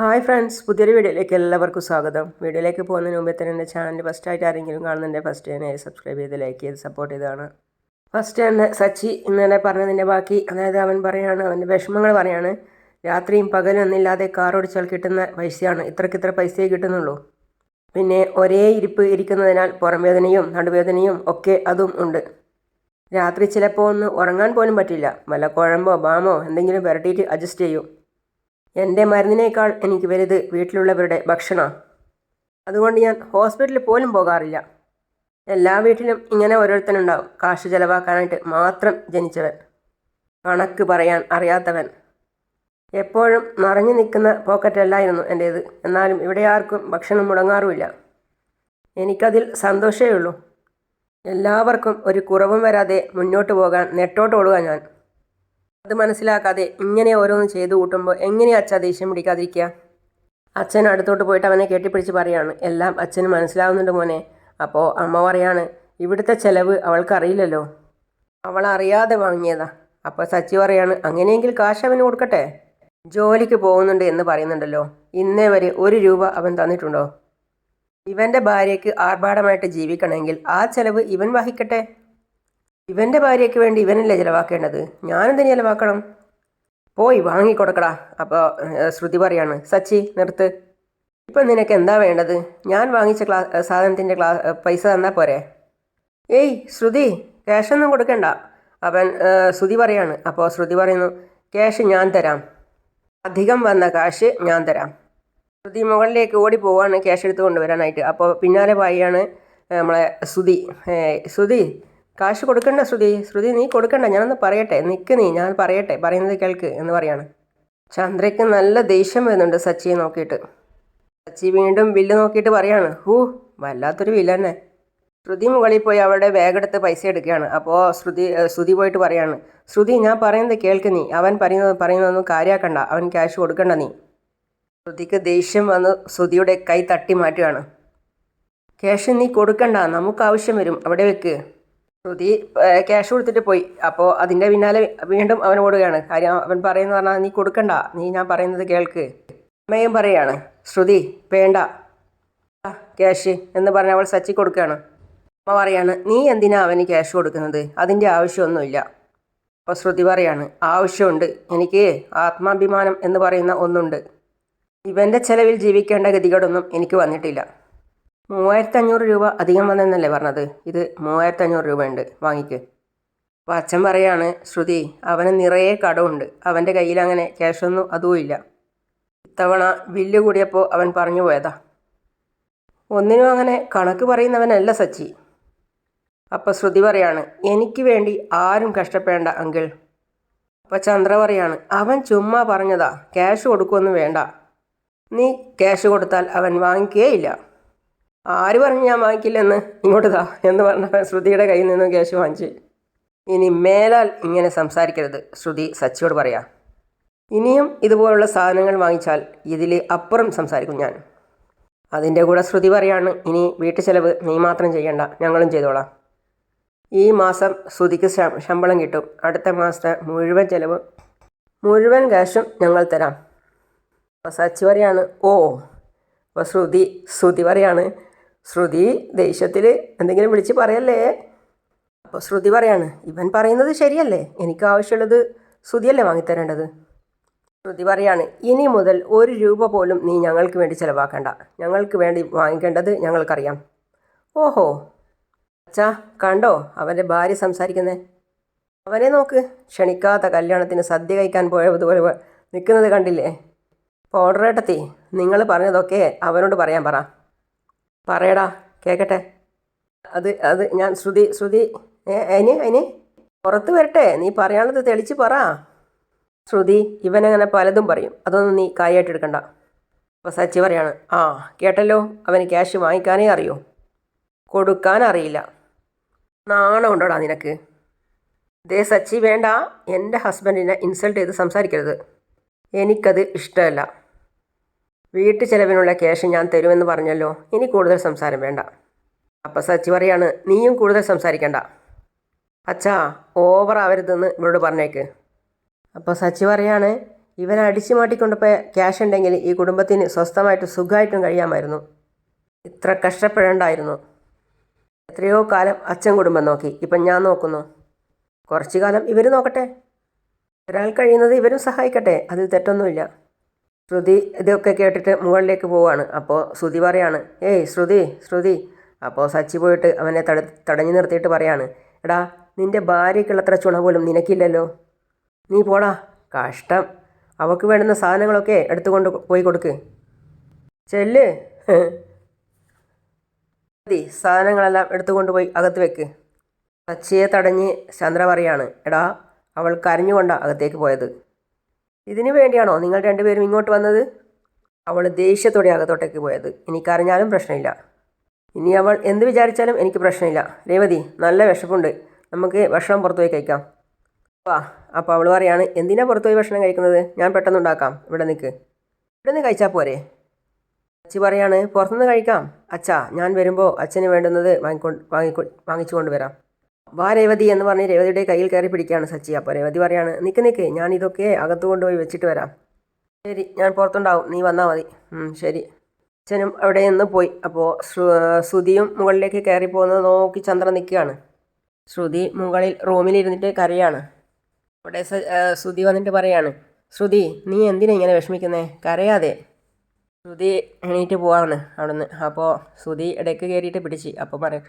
Hi friends പുതിയൊരു വീഡിയോയിലേക്ക് എല്ലാവർക്കും സ്വാഗതം. വീഡിയോയിലേക്ക് പോകുന്നതിന് മുമ്പേ തന്നെ എന്റെ ചാനൽ ഫസ്റ്റ് ആയിട്ട് ആരെങ്കിലും കാണുന്നുണ്ടെങ്കിൽ ഫസ്റ്റ് തന്നെ സബ്സ്ക്രൈബ് ചെയ്ത് ലൈക്ക് ചെയ്ത് സപ്പോർട്ട് ചെയ്താണ് ഫസ്റ്റ് തന്നെ സച്ചി. ഇന്നലെ പറഞ്ഞതിന്റെ ബാക്കി. അതായത് അവൻ പറയാണ് അവന്റെ വിഷമങ്ങൾ പറയാണ്. രാത്രിയും പകലും ഒന്നില്ലാതെ കാർ ഓടിച്ചാൽ കിട്ടുന്ന പൈസയാണ്. ഇത്രക്കിത്ര ഇത്ര പൈസയേ കിട്ടുന്നുള്ളൂ. പിന്നെ ഒരേ ഇരിപ്പ് ഇരിക്കുന്നതിനാൽ പുറം വേദനയും നടുവേദനയും ഒക്കെ അതും ഉണ്ട്. രാത്രി ചിലപ്പോൾ ഒന്ന് ഉറങ്ങാൻ പോലും പറ്റില്ല. വല്ല കുഴമ്പോ ബാമോ എന്തെങ്കിലും പുരട്ടിയിട്ട് അഡ്ജസ്റ്റ് ചെയ്യും. എന്റെ മരുന്നിനേക്കാൾ എനിക്ക് വലുത് വീട്ടിലുള്ളവരുടെ ഭക്ഷണമാണ് അതുകൊണ്ട് ഞാൻ ഹോസ്പിറ്റലിൽ പോലും പോകാറില്ല. എല്ലാ വീട്ടിലും ഇങ്ങനെ ഓരോരുത്തനുണ്ടാവും. കാശ് ചെലവാക്കാനായിട്ട് മാത്രം ജനിച്ചവൻ. കണക്ക് പറയാൻ അറിയാത്തവൻ. എപ്പോഴും നിറഞ്ഞു നിൽക്കുന്ന പോക്കറ്റല്ലായിരുന്നു എന്റേത്. എന്നാലും ഇവിടെ ആർക്കും ഭക്ഷണം മുടങ്ങാറുമില്ല. എനിക്കതിൽ സന്തോഷമേ ഉള്ളൂ. എല്ലാവർക്കും ഒരു കുറവും വരാതെ മുന്നോട്ട് പോകാൻ നെട്ടോട്ട് ഓടുക ഞാൻ. അത് മനസ്സിലാക്കാതെ ഇങ്ങനെ ഓരോന്ന് ചെയ്തു കൂട്ടുമ്പോൾ എങ്ങനെയാ അച്ഛാ ദേഷ്യം പിടിക്കാതിരിക്കുക അച്ഛൻ അടുത്തോട്ട് പോയിട്ട് അവനെ കെട്ടിപ്പിടിച്ച് പറയാണ്. എല്ലാം അച്ഛന് മനസ്സിലാവുന്നുണ്ട് മോനെ. അപ്പോൾ അമ്മ പറയാണ് ഇവിടുത്തെ ചെലവ് അവൾക്കറിയില്ലല്ലോ. അവൾ അറിയാതെ വാങ്ങിയതാ. അപ്പോൾ സച്ചി പറയാണ് അങ്ങനെയെങ്കിൽ കാശ് അവന് കൊടുക്കട്ടെ? ജോലിക്ക് പോകുന്നുണ്ട് എന്ന് പറയുന്നുണ്ടല്ലോ. ഇന്നേ വരെ ഒരു രൂപ അവൻ തന്നിട്ടുണ്ടോ? ഇവന്റെ ഭാര്യയ്ക്ക് ആർഭാടമായിട്ട് ജീവിക്കണമെങ്കിൽ ആ ചെലവ് ഇവൻ വഹിക്കട്ടെ. ഇവന്റെ ഭാര്യയ്ക്ക് വേണ്ടി ഇവനല്ലേ ചിലവാക്കേണ്ടത്? ഞാനെന്തിനു ചിലവാക്കണം? പോയി വാങ്ങിക്കൊടുക്കടാ. അപ്പോൾ ശ്രുതി പറയാണ് സച്ചി നിർത്ത്. ഇപ്പം നിനക്ക് എന്താ വേണ്ടത്? ഞാൻ വാങ്ങിച്ച ക്ലാ സാധനത്തിന്റെ ക്ലാ പൈസ തന്നാൽ പോരെ. ഏയ് ശ്രുതി ക്യാഷൊന്നും കൊടുക്കണ്ട. അവൻ ശ്രുതി പറയാണ്. അപ്പോൾ ശ്രുതി പറയുന്നു ക്യാഷ് ഞാൻ തരാം. അധികം വന്ന കാശ് ഞാൻ തരാം. ശ്രുതി മുകളിലേക്ക് ഓടി പോവാണ് ക്യാഷ് എടുത്ത് കൊണ്ടുവരാനായിട്ട്. അപ്പോൾ പിന്നാലെ പായാണ് നമ്മളെ ശ്രുതി. ശ്രുതി കാശ് കൊടുക്കണ്ട ശ്രുതി. ശ്രുതി നീ കൊടുക്കണ്ട. ഞാനൊന്ന് പറയട്ടെ. നിൽക്ക് നീ. ഞാൻ പറയട്ടെ. പറയുന്നത് കേൾക്ക് എന്ന് പറയാണ്. ചന്ദ്രയ്ക്ക് നല്ല ദേഷ്യം വരുന്നുണ്ട് സച്ചിയെ നോക്കിയിട്ട്. സച്ചി വീണ്ടും ബില്ല് നോക്കിയിട്ട് പറയാണ്. ഹൂ വല്ലാത്തൊരു വില്ല തന്നെ. ശ്രുതി മുകളിൽ പോയി അവളുടെ ബാഗെടുത്ത് പൈസ എടുക്കുകയാണ്. അപ്പോൾ ശ്രുതി ശ്രുതി പോയിട്ട് പറയാണ്. ശ്രുതി ഞാൻ പറയുന്നത് കേൾക്ക് നീ. അവൻ പറയുന്നത് പറയുന്നതൊന്നും കാര്യമാക്കണ്ട അവൻ ക്യാഷ് കൊടുക്കണ്ട നീ. ശ്രുതിക്ക് ദേഷ്യം വന്ന് ശ്രുതിയുടെ കൈ തട്ടി മാറ്റുകയാണ്. ക്യാഷ് നീ കൊടുക്കണ്ട. നമുക്ക് ആവശ്യം വരും. അവിടെ വെക്ക്. ശ്രുതി ക്യാഷ് കൊടുത്തിട്ട് പോയി. അപ്പോൾ അതിന്റെ പിന്നാലെ വീണ്ടും അവൻ ഓടുകയാണ്. കാര്യം അവൻ പറയുന്നത് പറഞ്ഞാൽ നീ കൊടുക്കണ്ട. നീ ഞാൻ പറയുന്നത് കേൾക്ക്. അമ്മയും പറയാണ് ശ്രുതി വേണ്ട. ക്യാഷ് എന്ന് പറഞ്ഞ് അവൾ സച്ചി കൊടുക്കുകയാണ്. അമ്മ പറയാണ് നീ എന്തിനാ അവന് ക്യാഷ് കൊടുക്കുന്നത്? അതിന്റെ ആവശ്യമൊന്നുമില്ല. അപ്പോൾ ശ്രുതി പറയാണ് ആവശ്യമുണ്ട്. എനിക്ക് ആത്മാഭിമാനം എന്ന് പറയുന്ന ഒന്നുണ്ട്. ഇവന്റെ ചെലവിൽ ജീവിക്കേണ്ട ഗതികളൊന്നും എനിക്ക് വന്നിട്ടില്ല. മൂവായിരത്തി അഞ്ഞൂറ് രൂപ അധികം വന്നെന്നല്ലേ പറഞ്ഞത്? ഇത് മൂവായിരത്തി അഞ്ഞൂറ് രൂപയുണ്ട്. വാങ്ങിക്ക്. അപ്പോൾ അച്ഛൻ പറയാണ് ശ്രുതി അവന് നിറയെ കടമുണ്ട്. അവന്റെ കയ്യിൽ അങ്ങനെ ക്യാഷൊന്നും അതുമില്ല ഇത്തവണ ബില്ല് കൂടിയപ്പോൾ അവൻ പറഞ്ഞു പോയതാ. ഒന്നിനും അങ്ങനെ കണക്ക് പറയുന്നവനല്ല സച്ചി. അപ്പോൾ ശ്രുതി പറയാണ് എനിക്ക് വേണ്ടി ആരും കഷ്ടപ്പെടേണ്ട അങ്കിൾ. അപ്പോൾ ചന്ദ്ര പറയാണ് അവൻ ചുമ്മാ പറഞ്ഞതാ ക്യാഷ് കൊടുക്കുമൊന്നും വേണ്ട. നീ ക്യാഷ് കൊടുത്താൽ അവൻ വാങ്ങിക്കുകയില്ല ആര് പറഞ്ഞു ഞാൻ വാങ്ങിക്കില്ലെന്ന്? ഇങ്ങോട്ട് താ എന്ന് പറഞ്ഞ ശ്രുതിയുടെ കയ്യിൽ നിന്നും ക്യാഷ് വാങ്ങിച്ച്. ഇനി മേലാൽ ഇങ്ങനെ സംസാരിക്കരുത് ശ്രുതി സച്ചിയോട് പറയാം. ഇനിയും ഇതുപോലുള്ള സാധനങ്ങൾ വാങ്ങിച്ചാൽ ഇതിൽ അപ്പുറം സംസാരിക്കും ഞാൻ. അതിന്റെ കൂടെ ശ്രുതി പറയാണ് ഇനി വീട്ടു ചെലവ് നീ മാത്രം ചെയ്യണ്ട ഞങ്ങളും ചെയ്തോളാം. ഈ മാസം ശ്രുതിക്ക് ശമ്പളം കിട്ടും. അടുത്ത മാസത്തെ മുഴുവൻ ചെലവ് മുഴുവൻ ക്യാഷും ഞങ്ങൾ തരാം. അപ്പോൾ സച്ചി പറയാണ് ഓ അപ്പോൾ ശ്രുതി ശ്രുതി പറയാണ് ശ്രുതി ദേഷ്യത്തിൽ എന്തെങ്കിലും വിളിച്ച് പറയല്ലേ? അപ്പോൾ ശ്രുതി പറയാണ് ഇവൻ പറയുന്നത് ശരിയല്ലേ? എനിക്ക് ആവശ്യമുള്ളത് ശ്രുതിയല്ലേ വാങ്ങിത്തരേണ്ടത്? ശ്രുതി പറയാണ് ഇനി മുതൽ ഒരു രൂപ പോലും നീ ഞങ്ങൾക്ക് വേണ്ടി ചിലവാക്കണ്ട. ഞങ്ങൾക്ക് വേണ്ടി വാങ്ങിക്കേണ്ടത് ഞങ്ങൾക്കറിയാം. ഓഹോ. അച്ഛാ കണ്ടോ അവന്റെ ഭാര്യ സംസാരിക്കുന്നേ? അവനെ നോക്ക്. ക്ഷണിക്കാത്ത കല്യാണത്തിന് സദ്യ കഴിക്കാൻ പോയതുപോലെ നിൽക്കുന്നത് കണ്ടില്ലേ? പൗഡറേട്ടത്തി നിങ്ങൾ പറഞ്ഞതൊക്കെ അവനോട് പറയാൻ പറ. പറയടാ കേക്കട്ടെ. അത് അത് ഞാൻ ശ്രുതി ശ്രുതി അതിന് അതിന് പുറത്ത് വരട്ടെ നീ പറയാനുള്ളത് തെളിച്ച് പറ. ശ്രുതി ഇവനങ്ങനെ പലതും പറയും. അതൊന്നും നീ കാര്യമായിട്ട് എടുക്കണ്ട. അപ്പോൾ സച്ചി പറയാണ് ആ കേട്ടല്ലോ അവന് ക്യാഷ് വാങ്ങിക്കാനേ അറിയോ. കൊടുക്കാൻ അറിയില്ല. നാണമുണ്ടോടാ നിനക്ക്? ദേ സച്ചി വേണ്ട എന്റെ ഹസ്ബൻഡിനെ ഇൻസൾട്ട് ചെയ്ത് സംസാരിക്കരുത്. എനിക്കത് ഇഷ്ടമല്ല. വീട്ടു ചെലവിനുള്ള ക്യാഷ് ഞാൻ തരുമെന്ന് പറഞ്ഞല്ലോ. ഇനി കൂടുതൽ സംസാരം വേണ്ട. അപ്പം സച്ചി പറയാണ് നീയും കൂടുതൽ സംസാരിക്കണ്ട. അച്ഛാ ഓവർ ആവരുതെന്ന് ഇവരോട് പറഞ്ഞേക്ക്. അപ്പോൾ സച്ചി പറയാണ് ഇവൻ അടിച്ചു മാറ്റിക്കൊണ്ടുപോയ ക്യാഷ് ഉണ്ടെങ്കിൽ ഈ കുടുംബത്തിന് സ്വസ്ഥമായിട്ട് സുഖമായിട്ടും കഴിയാമായിരുന്നു. ഇത്ര കഷ്ടപ്പെടേണ്ടായിരുന്നു. എത്രയോ കാലം അച്ഛൻ കുടുംബം നോക്കി. ഇപ്പം ഞാൻ നോക്കുന്നു. കുറച്ചു കാലം ഇവർ നോക്കട്ടെ. ഒരാൾ കഴിയുന്നത് ഇവരും സഹായിക്കട്ടെ. അതിൽ തെറ്റൊന്നുമില്ല. ശ്രുതി ഇതൊക്കെ കേട്ടിട്ട് മുകളിലേക്ക് പോവാണ്. അപ്പോൾ ശ്രുതി പറയാണ് ഏയ് ശ്രുതി ശ്രുതി. അപ്പോൾ സച്ചി പോയിട്ട് അവനെ തട തടഞ്ഞു നിർത്തിയിട്ട് പറയാണ് എടാ നിന്റെ ഭാര്യയ്ക്കുള്ളത്ര ചുണ പോലും നിനക്കില്ലല്ലോ. നീ പോടാ കഷ്ടം. അവക്ക് വേണ്ടുന്ന സാധനങ്ങളൊക്കെ എടുത്തുകൊണ്ട് പോയി കൊടുക്ക്. ചെല്ല്. മതി സാധനങ്ങളെല്ലാം എടുത്തുകൊണ്ട് പോയി അകത്ത് വെക്ക്. സച്ചിയെ തടഞ്ഞ് ചന്ദ്ര പറയാണ് എടാ അവൾ കരഞ്ഞുകൊണ്ടാണ് അകത്തേക്ക് പോയത്. ഇതിനു വേണ്ടിയാണോ നിങ്ങൾ രണ്ടുപേരും ഇങ്ങോട്ട് വന്നത്? അവൾ ദേഷ്യത്തോടെ അകത്തോട്ടേക്ക് പോയത്. എനിക്കറിഞ്ഞാലും പ്രശ്നമില്ല. ഇനി അവൾ എന്ത് വിചാരിച്ചാലും എനിക്ക് പ്രശ്നമില്ല. രേവതി നല്ല വിശപ്പുണ്ട്. നമുക്ക് ഭക്ഷണം പുറത്തു പോയി കഴിക്കാം. വാ അപ്പോൾ അവൾ പറയാണ് എന്തിനാ പുറത്തു പോയി ഭക്ഷണം കഴിക്കുന്നത്? ഞാൻ പെട്ടെന്ന് ഉണ്ടാക്കാം. ഇവിടെ നിൽക്ക് ഇവിടെ നിന്ന് കഴിച്ചാൽ പോരെ? അച്ഛ പറയാണ് പുറത്തുനിന്ന് കഴിക്കാം. അച്ഛാ ഞാൻ വരുമ്പോൾ അച്ഛന് വേണ്ടുന്നത് വാങ്ങിക്കൊണ്ട് വാങ്ങിക്കൊ വാങ്ങിച്ചു കൊണ്ടുവരാം. വാ രേവതി എന്ന് പറഞ്ഞ് രേവതിയുടെ കയ്യിൽ കയറി പിടിക്കുകയാണ് സച്ചി. അപ്പോൾ രേവതി പറയാണ് നിൽക്ക് നിൽക്ക് ഞാൻ ഇതൊക്കെ അകത്ത് കൊണ്ടുപോയി വെച്ചിട്ട് വരാം. ശരി ഞാൻ പുറത്തുണ്ടാവും. നീ വന്നാൽ മതി. ശരി. അച്ഛനും അവിടെ നിന്ന് പോയി. അപ്പോൾ ശ്രുതിയും മുകളിലേക്ക് കയറി പോകുന്നത് നോക്കി ചന്ദ്രൻ നിൽക്കുകയാണ്. ശ്രുതി മുകളിൽ റൂമിലിരുന്നിട്ട് കരയാണ്. അവിടെ ശ്രുതി വന്നിട്ട് പറയാണ് ശ്രുതി നീ എന്തിനാ ഇങ്ങനെ വിഷമിക്കുന്നേ? കരയാതെ. ശ്രുതി എണീറ്റ് പോവാണ് അവിടുന്ന്. അപ്പോൾ ശ്രുതി ഇടയ്ക്ക് കയറിയിട്ട് പിടിച്ച്. അപ്പോൾ പറയും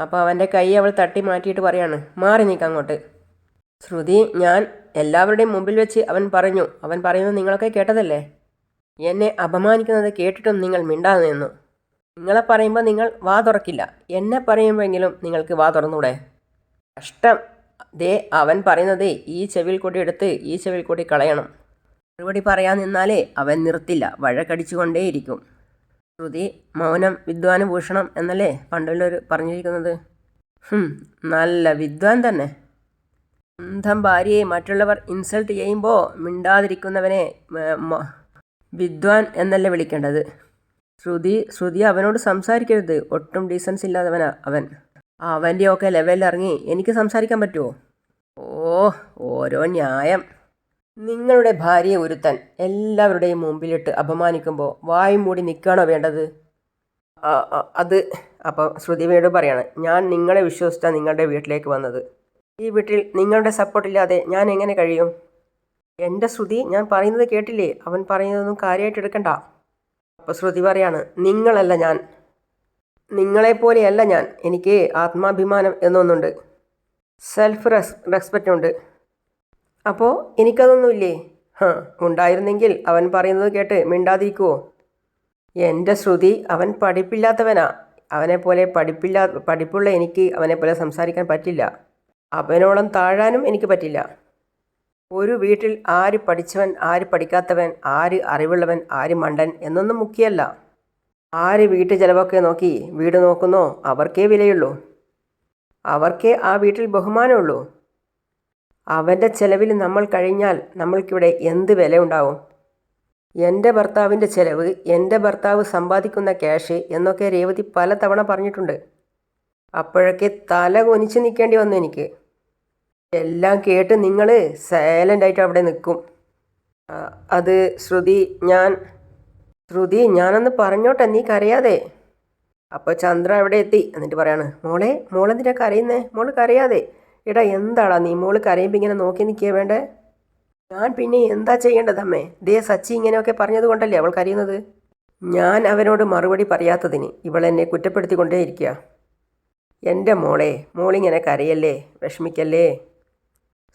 അപ്പോൾ അവന്റെ കൈ അവൾ തട്ടി മാറ്റിയിട്ട് പറയാണ് മാറി നിൽക്കാം അങ്ങോട്ട്. ശ്രുതി ഞാൻ എല്ലാവരുടെയും മുമ്പിൽ വെച്ച് അവൻ പറഞ്ഞു. അവൻ പറയുന്നത് നിങ്ങളൊക്കെ കേട്ടതല്ലേ? എന്നെ അപമാനിക്കുന്നത് കേട്ടിട്ടും നിങ്ങൾ മിണ്ടാതെ നിന്നു. നിങ്ങളെ പറയുമ്പോൾ നിങ്ങൾ വാ തുറക്കില്ല. എന്നെ പറയുമ്പോഴെങ്കിലും നിങ്ങൾക്ക് വാ തുറന്നൂടെ? കഷ്ടം. ദേ അവൻ പറയുന്നത് ഈ ചെവിയിൽ കൂടി എടുത്ത് ഈ ചെവിയിൽ കൂടി കളയണം. മറുപടി പറയാൻ നിന്നാലേ അവൻ നിർത്തില്ല. വഴക്കടിച്ചുകൊണ്ടേയിരിക്കും ശ്രുതി മൗനം വിദ്വാന് ഭൂഷണം എന്നല്ലേ പണ്ടുള്ളവർ പറഞ്ഞിരിക്കുന്നത്? നല്ല വിദ്വാൻ തന്നെ. സ്വന്തം ഭാര്യയെ മറ്റുള്ളവർ ഇൻസൾട്ട് ചെയ്യുമ്പോൾ മിണ്ടാതിരിക്കുന്നവനെ വിദ്വാൻ എന്നല്ലേ വിളിക്കേണ്ടത്? ശ്രുതി ശ്രുതി അവനോട് സംസാരിക്കരുത്. ഒട്ടും ഡീസൻസ് ഇല്ലാത്തവനാ അവൻ. അവന്റെയൊക്കെ ലെവലിൽ ഇറങ്ങി എനിക്ക് സംസാരിക്കാൻ പറ്റുമോ ഓ ഓരോ ന്യായം. നിങ്ങളുടെ ഭാര്യയെ ഒരുത്തൻ എല്ലാവരുടെയും മുമ്പിലിട്ട് അപമാനിക്കുമ്പോൾ വായും മൂടി നിൽക്കുകയാണോ വേണ്ടത്? അത് അപ്പോൾ ശ്രുതി വീണ്ടും പറയാണ് ഞാൻ നിങ്ങളെ വിശ്വസിച്ചാണ് നിങ്ങളുടെ വീട്ടിലേക്ക് വന്നത്. ഈ വീട്ടിൽ നിങ്ങളുടെ സപ്പോർട്ടില്ലാതെ ഞാൻ എങ്ങനെ കഴിയും? എന്റെ ശ്രുതി ഞാൻ പറയുന്നത് കേട്ടില്ലേ? അവൻ പറയുന്നതൊന്നും കാര്യമായിട്ട് എടുക്കണ്ട. അപ്പോൾ ശ്രുതി പറയാണ് നിങ്ങളല്ല ഞാൻ. നിങ്ങളെപ്പോലെയല്ല ഞാൻ. എനിക്ക് ആത്മാഭിമാനം എന്നൊന്നുണ്ട്. സെൽഫ് റെസ് റെസ്പെക്റ്റ് ഉണ്ട്. അപ്പോൾ എനിക്കതൊന്നുമില്ലേ? ഹാ ഉണ്ടായിരുന്നെങ്കിൽ അവൻ പറയുന്നത് കേട്ട് മിണ്ടാതിരിക്കുവോ? എന്റെ ശ്രുതി അവൻ പഠിപ്പില്ലാത്തവനാ. അവനെപ്പോലെ പഠിപ്പില്ലാ പഠിപ്പുള്ള എനിക്ക് അവനെപ്പോലെ സംസാരിക്കാൻ പറ്റില്ല. അവനോളം താഴാനും എനിക്ക് പറ്റില്ല. ഒരു വീട്ടിൽ ആര് പഠിച്ചവൻ ആര് പഠിക്കാത്തവൻ ആര് അറിവുള്ളവൻ ആര് മണ്ടൻ എന്നൊന്നും മുഖ്യമല്ല ആര് വീട്ടു ചിലവൊക്കെ നോക്കി വീട് നോക്കുന്നോ അവർക്കേ വിലയുള്ളൂ. അവർക്കേ ആ വീട്ടിൽ ബഹുമാനമുള്ളൂ. അവന്റെ ചെലവിൽ നമ്മൾ കഴിഞ്ഞാൽ നമ്മൾക്കിവിടെ എന്ത് വില ഉണ്ടാവും എന്റെ ഭർത്താവിന്റെ ചെലവ് എന്റെ ഭർത്താവ് സമ്പാദിക്കുന്ന ക്യാഷ് എന്നൊക്കെ രേവതി പലതവണ പറഞ്ഞിട്ടുണ്ട്. അപ്പോഴൊക്കെ തല കൊനിച്ച് നിൽക്കേണ്ടി വന്നു എനിക്ക്. എല്ലാം കേട്ട് നിങ്ങൾ സൈലന്റായിട്ട് അവിടെ നിൽക്കും. അത് ശ്രുതി ഞാൻ ശ്രുതി ഞാനൊന്ന് പറഞ്ഞോട്ടെ നീ കരയാതെ. അപ്പോൾ ചന്ദ്ര അവിടെ എത്തി. എന്നിട്ട് പറയാണ് മോളെ മോളെന്തിനാ കരയുന്നേ? മോൾ കരയാതെ. എടാ എന്താടാ നീ മോൾ കരയുമ്പോൾ ഇങ്ങനെ നോക്കി നിൽക്കുക വേണ്ടേ? ഞാൻ പിന്നെ എന്താ ചെയ്യേണ്ടത് അമ്മേ? ദേ സച്ചി ഇങ്ങനെയൊക്കെ പറഞ്ഞത് കൊണ്ടല്ലേ അവൾ കരയുന്നത്? ഞാൻ അവനോട് മറുപടി പറയാത്തതിന് ഇവൾ എന്നെ കുറ്റപ്പെടുത്തിക്കൊണ്ടേയിരിക്കുക എന്റെ മോളെ മോളിങ്ങനെ കരയല്ലേ? വിഷമിക്കല്ലേ?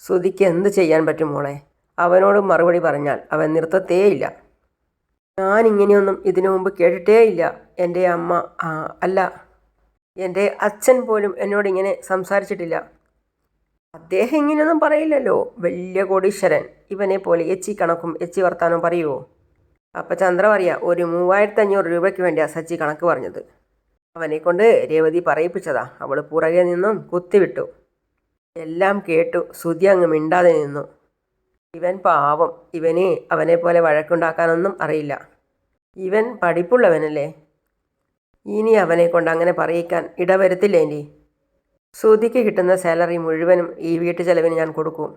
ശ്രുതിക്ക് എന്ത് ചെയ്യാൻ പറ്റും മോളെ? അവനോട് മറുപടി പറഞ്ഞാൽ അവൻ നിർത്തത്തേയില്ല. ഞാൻ ഇങ്ങനെയൊന്നും ഇതിനു മുമ്പ് കേട്ടിട്ടേയില്ല. എന്റെ അമ്മ അല്ല. എന്റെ അച്ഛൻ പോലും എന്നോട് ഇങ്ങനെ സംസാരിച്ചിട്ടില്ല. അദ്ദേഹം ഇങ്ങനെയൊന്നും പറയില്ലല്ലോ. വലിയ കോടീശ്വരൻ. ഇവനെ പോലെ എച്ചി കണക്കും എച്ചി വർത്താനും പറയുമോ അപ്പം ചന്ദ്ര പറയാ ഒരു മൂവായിരത്തി അഞ്ഞൂറ് രൂപയ്ക്ക് വേണ്ടിയാണ് സച്ചി കണക്ക് പറഞ്ഞത്. അവനെ കൊണ്ട് രേവതി പറയിപ്പിച്ചതാ. അവൾ പുറകെ നിന്നും കുത്തിവിട്ടു. എല്ലാം കേട്ടു. ശ്രുതി അങ്ങ് മിണ്ടാതെ നിന്നു. ഇവൻ പാവം. ഇവന് അവനെ പോലെ വഴക്കുണ്ടാക്കാനൊന്നും അറിയില്ല. ഇവൻ പഠിപ്പുള്ളവനല്ലേ? ഇനി അവനെ കൊണ്ട് അങ്ങനെ പറയിക്കാൻ ഇടവരുത്തില്ലേ ഇനി ശ്രുതിക്ക് കിട്ടുന്ന സാലറി മുഴുവനും ഈ വീട്ടു ചെലവിന് ഞാൻ കൊടുക്കും.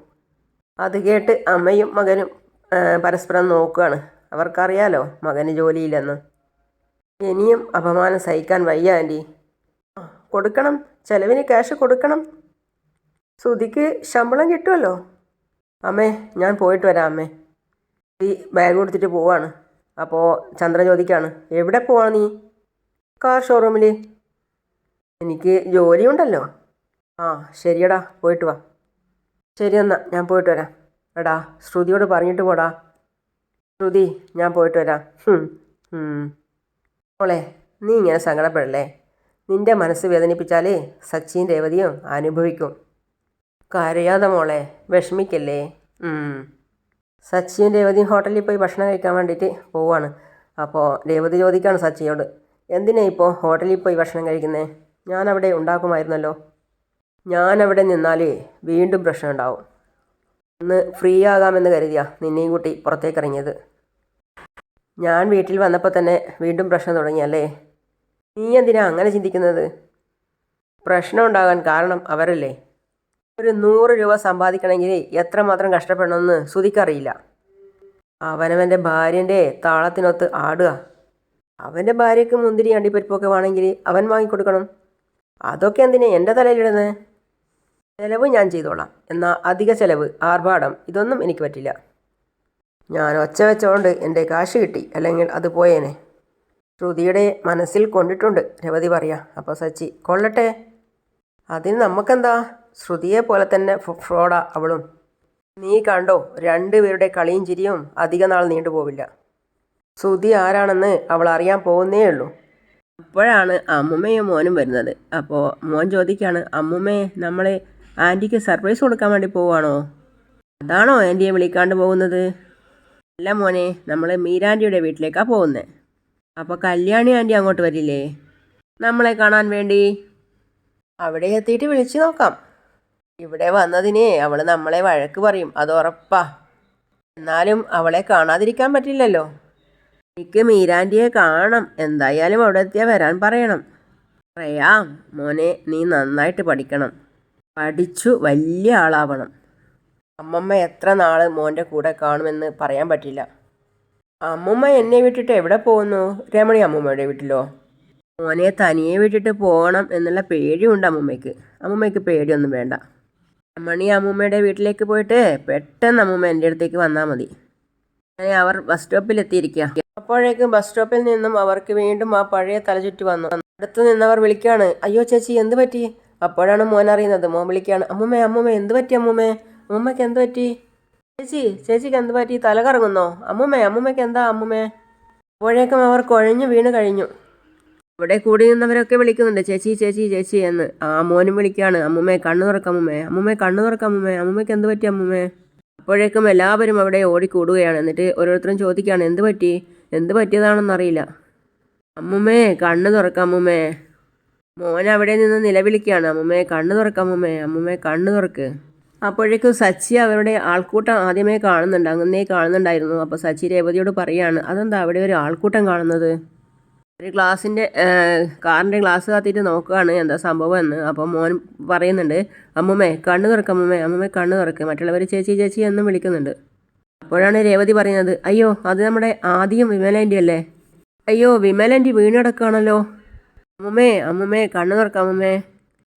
അത് കേട്ട് അമ്മയും മകനും പരസ്പരം നോക്കുകയാണ് അവർക്കറിയാലോ മകന് ജോലിയില്ലെന്ന്. ഇനിയും അപമാനം സഹിക്കാൻ വയ്യ ആന്റി കൊടുക്കണം. ചെലവിന് ക്യാഷ് കൊടുക്കണം. ശ്രുതിക്ക് ശമ്പളം കിട്ടുമല്ലോ അമ്മേ ഞാൻ പോയിട്ട് വരാം അമ്മേ. ഈ ബാഗ് കൊടുത്തിട്ട് പോവാണ്. അപ്പോൾ ചന്ദ്രൻ ചോദിക്കാണ് എവിടെ പോവാണ് നീ? കാർ ഷോറൂമിൽ എനിക്ക് ജോലിയുണ്ടല്ലോ. ആ ശരിയടാ പോയിട്ട് വാ. ശരി എന്നാൽ ഞാൻ പോയിട്ട് വരാം. എടാ ശ്രുതിയോട് പറഞ്ഞിട്ട് പോടാ. ശ്രുതി ഞാൻ പോയിട്ട് വരാം. മോളെ നീ ഇങ്ങനെ സങ്കടപ്പെടല്ലേ? നിന്റെ മനസ്സ് വേദനിപ്പിച്ചാലേ സച്ചിൻ രേവതിയും അനുഭവിക്കും. കരയാതെ മോളെ വിഷമിക്കല്ലേ? സച്ചിൻ രേവതിയും ഹോട്ടലിൽ പോയി ഭക്ഷണം കഴിക്കാൻ വേണ്ടിയിട്ട് പോവാണ്. അപ്പോൾ രേവതി ചോദിക്കാണ് സച്ചിയോട് എന്തിനാ ഇപ്പോൾ ഹോട്ടലിൽ പോയി ഭക്ഷണം കഴിക്കുന്നത് ഞാനവിടെ ഉണ്ടാക്കുമായിരുന്നല്ലോ. ഞാനവിടെ നിന്നാലേ വീണ്ടും പ്രശ്നം ഉണ്ടാവും ഒന്ന് ഫ്രീ ആകാമെന്ന് കരുതിയാ നിന്നെയും കൂട്ടി പുറത്തേക്ക് ഇറങ്ങിയത് ഞാൻ വീട്ടിൽ വന്നപ്പോൾ തന്നെ വീണ്ടും പ്രശ്നം തുടങ്ങിയല്ലേ നീ എന്തിനാ അങ്ങനെ ചിന്തിക്കുന്നത്? പ്രശ്നം ഉണ്ടാകാൻ കാരണം അവരല്ലേ? ഒരു നൂറ് രൂപ സമ്പാദിക്കണമെങ്കിൽ എത്രമാത്രം കഷ്ടപ്പെടണമെന്ന് ശ്രുതിക്കറിയില്ല. അവനവന്റെ ഭാര്യന്റെ താളത്തിനൊത്ത് ആടുക. അവന്റെ ഭാര്യയ്ക്ക് മുന്തിരി അണ്ടിപ്പരിപ്പൊക്കെ വേണമെങ്കിൽ അവൻ വാങ്ങിക്കൊടുക്കണം. അതൊക്കെ എന്തിനാ എന്റെ തലയിലിടുന്നത് ചിലവ് ഞാൻ ചെയ്തോളാം. എന്നാൽ അധിക ചിലവ് ആർഭാടം ഇതൊന്നും എനിക്ക് പറ്റില്ല. ഞാൻ ഒച്ച വെച്ചോണ്ട് എന്റെ കാശ് കിട്ടി അല്ലെങ്കിൽ അത് പോയേനെ. ശ്രുതിയുടെ മനസ്സിൽ കൊണ്ടിട്ടുണ്ട് രവതി പറയാ. അപ്പോൾ സച്ചി കൊള്ളട്ടെ. അതിന് നമുക്കെന്താ ശ്രുതിയെ പോലെ തന്നെ ഫ്രോഡാ അവളും. നീ കണ്ടോ രണ്ടുപേരുടെ കളിയും ചിരിയും അധിക നാൾ നീണ്ടുപോവില്ല ശ്രുതി ആരാണെന്ന് അവൾ അറിയാൻ പോകുന്നേ ഉള്ളൂ. അപ്പോഴാണ് അമ്മുമ്മയും മോനും വരുന്നത്. അപ്പോൾ മോൻ ചോദിക്കുകയാണ് അമ്മുമ്മേ നമ്മളെ ആന്റിക്ക് സർപ്രൈസ് കൊടുക്കാൻ വേണ്ടി പോവാണോ? അതാണോ ആന്റിയെ വിളിക്കാണ്ട് പോകുന്നത്? അല്ല മോനെ നമ്മൾ മീരാന്റിയുടെ വീട്ടിലേക്കാണ് പോകുന്നത് അപ്പോൾ കല്യാണി ആന്റി അങ്ങോട്ട് വരില്ലേ? നമ്മളെ കാണാൻ വേണ്ടി? അവിടെ എത്തിയിട്ട് വിളിച്ചു നോക്കാം. ഇവിടെ വന്നതിനെ അവൾ നമ്മളെ വഴക്ക് പറയും അത് ഉറപ്പാ. എന്നാലും അവളെ കാണാതിരിക്കാൻ പറ്റില്ലല്ലോ. എനിക്ക് മീരാന്റിയെ കാണണം എന്തായാലും അവിടെ എത്തിയാൽ വരാൻ പറയണം. പറയാം മോനെ നീ നന്നായിട്ട് പഠിക്കണം. പഠിച്ചു വലിയ ആളാവണം. അമ്മമ്മ എത്ര നാൾ മോന്റെ കൂടെ കാണുമെന്ന് പറയാൻ പറ്റില്ല. അമ്മമ്മ എന്നെ വിട്ടിട്ട് എവിടെ പോകുന്നു? രമണി അമ്മമ്മയുടെ വീട്ടിലോ? മോനെ തനിയെ വിട്ടിട്ട് പോകണം എന്നുള്ള പേടിയുണ്ട് അമ്മമ്മയ്ക്ക്. അമ്മമ്മയ്ക്ക് പേടിയൊന്നും വേണ്ട. രമണി അമ്മമ്മയുടെ വീട്ടിലേക്ക് പോയിട്ട് പെട്ടെന്ന് അമ്മൂമ്മ എന്റെ അടുത്തേക്ക് വന്നാൽ മതി. അങ്ങനെ അവർ ബസ് സ്റ്റോപ്പിൽ എത്തിയിരിക്കുക അപ്പോഴേക്കും ബസ് സ്റ്റോപ്പിൽ നിന്നും അവർക്ക് വീണ്ടും ആ പഴയ തലചുറ്റി വന്നു. അടുത്ത് നിന്നവർ വിളിക്കുകയാണ് അയ്യോ ചേച്ചി എന്ത് പറ്റി? അപ്പോഴാണ് മോൻ അറിയുന്നത്. മോൻ വിളിക്കുകയാണ് അമ്മൂമ്മേ അമ്മൂമ്മേ എന്ത് പറ്റി അമ്മൂമ്മേ? അമ്മൂമ്മയ്ക്ക് എന്ത് പറ്റി? ചേച്ചി ചേച്ചിക്ക് എന്ത് പറ്റി? തല കറങ്ങുന്നോ? അമ്മൂമ്മേ അമ്മൂമ്മയ്ക്ക് എന്താ അമ്മൂമ്മേ? അപ്പോഴേക്കും അവർ കുഴഞ്ഞു വീണ് കഴിഞ്ഞു. ഇവിടെ കൂടി നിന്നവരൊക്കെ വിളിക്കുന്നുണ്ട്. ചേച്ചി ചേച്ചി ചേച്ചി എന്ന്. ആ മോനും വിളിക്കുകയാണ് അമ്മൂമ്മേ കണ്ണു തുറക്കമ്മേ അമ്മൂമ്മേ. കണ്ണു തുറക്കമ്മേ അമ്മൂമ്മേ. അമ്മൂമ്മയ്ക്ക് എന്ത് പറ്റി അമ്മൂമ്മേ? അപ്പോഴേക്കും എല്ലാവരും അവിടെ ഓടിക്കൂടുകയാണ്. എന്നിട്ട് ഓരോരുത്തരും ചോദിക്കുകയാണ് എന്ത് പറ്റി? എന്ത് പറ്റിയതാണെന്നറിയില്ല. അമ്മുമ്മേ കണ്ണ് തുറക്കാം മോൻ അവിടെ നിന്ന് നിലവിളിക്കുകയാണ്. അമ്മമ്മയെ കണ്ണു തുറക്കാം അമ്മമ്മയെ അമ്മമ്മയെ കണ്ണു തുറക്ക്. അപ്പോഴേക്കും സച്ചി അവരുടെ ആൾക്കൂട്ടം ആദ്യമേ കാണുന്നുണ്ട്. അങ്ങനെയേ കാണുന്നുണ്ടായിരുന്നു. അപ്പോൾ സച്ചി രേവതിയോട് പറയാണ് അതെന്താ അവിടെ ഒരു ആൾക്കൂട്ടം കാണുന്നത്? ഒരു ഗ്ലാസിന്റെ കാറിന്റെ ഗ്ലാസ് കാത്തിട്ട് നോക്കുകയാണ് എന്താ സംഭവം എന്ന്. അപ്പോൾ മോൻ പറയുന്നുണ്ട് അമ്മുമ്മേ കണ്ണ് തുറക്ക് അമ്മുമ്മേ അമ്മുമ്മേ കണ്ണ് തുറക്ക്. മറ്റുള്ളവർ ചേച്ചി ചേച്ചി എന്നും വിളിക്കുന്നുണ്ട്. അപ്പോഴാണ് രേവതി പറയുന്നത് അയ്യോ അത് നമ്മുടെ ആദ്യം വിമലന്റെ അല്ലേ അയ്യോ വിമലന്റെ വീണടക്കാണല്ലോ അമ്മുമ്മേ അമ്മമ്മേ കണ്ണു തുറക്കാം അമ്മമ്മേ.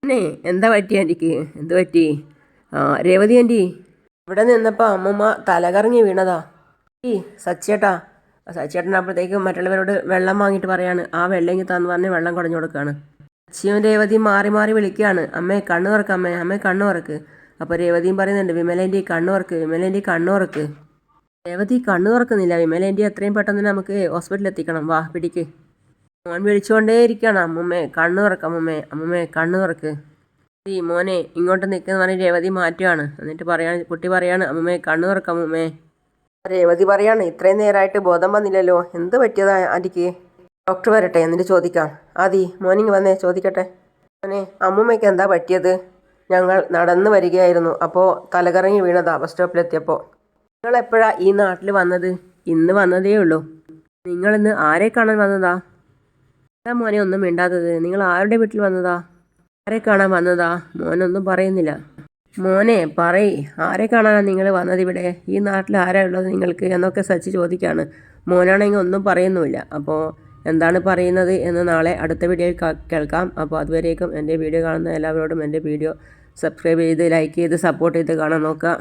പിന്നെ എന്താ പറ്റി ആന്റിക്ക് എന്ത് പറ്റി? ആ രേവതി ആന്റി ഇവിടെ നിന്നപ്പോൾ അമ്മമ്മ തലകറങ്ങി വീണതാ. ഈ സച്ചേട്ടാ. സച്ചേട്ടൻ അപ്പോഴത്തേക്കും മറ്റുള്ളവരോട് വെള്ളം വാങ്ങിയിട്ട് പറയാണ് ആ വെള്ളം ഇങ്ങനെ തന്നു പറഞ്ഞ് വെള്ളം കുടഞ്ഞു കൊടുക്കുകയാണ് അച്ഛനും രേവതിയും മാറി മാറി വിളിക്കുകയാണ് അമ്മേ കണ്ണു തുറക്ക് അമ്മേ അമ്മേ കണ്ണു തുറക്ക്. അപ്പോൾ രേവതിയും പറയുന്നുണ്ട് വിമലേന്റെ കണ്ണു തുറക്ക് വിമലേന്റെ കണ്ണു തുറക്ക്. രേവതി കണ്ണു തുറക്കുന്നില്ല. വിമലേന്റെ എത്രയും പെട്ടെന്ന് നമുക്ക് ഹോസ്പിറ്റലിൽ എത്തിക്കണം. വാ പിടിക്ക്. മോൻ വിളിച്ചുകൊണ്ടേ ഇരിക്കുകയാണ് അമ്മുമ്മേ. കണ്ണു തുറക്ക് അമ്മുമ്മേ. അമ്മുമ്മേ കണ്ണു തുറക്ക്. ഈ മോനെ ഇങ്ങോട്ട് നിൽക്കുന്ന പറഞ്ഞ് രേവതി മാറ്റുകയാണ് എന്നിട്ട് പറയാണ് കുട്ടി പറയാണ് അമ്മുമ്മേ കണ്ണു തുറക്ക് അമ്മുമ്മേ. രേവതി പറയാണ് ഇത്രയും നേരമായിട്ട് ബോധം വന്നില്ലല്ലോ. എന്ത് പറ്റിയതാ ആന്റിക്ക് ഡോക്ടർ വരട്ടെ എന്നിട്ട് ചോദിക്കാം. ആദി മോനിങ് വന്നേ ചോദിക്കട്ടെ. മോനെ അമ്മുമ്മയ്ക്ക് എന്താ പറ്റിയത്? ഞങ്ങൾ നടന്നു വരികയായിരുന്നു. അപ്പോൾ തലകറങ്ങി വീണതാ ബസ് സ്റ്റോപ്പിലെത്തിയപ്പോൾ നിങ്ങൾ എപ്പോഴാ ഈ നാട്ടിൽ വന്നത്? ഇന്ന് വന്നതേ ഉള്ളൂ നിങ്ങളിന്ന് ആരെ കാണാൻ വന്നതാ? എന്താ മോനെ ഒന്നും മിണ്ടാത്തത്? നിങ്ങൾ ആരുടെ വീട്ടിൽ വന്നതാ? ആരെ കാണാൻ വന്നതാ? മോനൊന്നും പറയുന്നില്ല. മോനെ പറയ്. ആരെ കാണാനാണ് നിങ്ങൾ വന്നത് ഇവിടെ? ഈ നാട്ടിൽ ആരാ ഉള്ളത് നിങ്ങൾക്ക്? എന്നൊക്കെ സച്ചി ചോദിക്കുകയാണ് മോനാണെങ്കിൽ ഒന്നും പറയുന്നുമില്ല. അപ്പോൾ എന്താണ് പറയുന്നത് എന്ന് നാളെ അടുത്ത വീഡിയോയിൽ കേൾക്കാം. അപ്പോൾ അതുവരേക്കും എന്റെ വീഡിയോ കാണുന്ന എല്ലാവരോടും എന്റെ വീഡിയോ സബ്സ്ക്രൈബ് ചെയ്ത് ലൈക്ക് ചെയ്ത് സപ്പോർട്ട് ചെയ്ത് കാണാൻ നോക്കുക.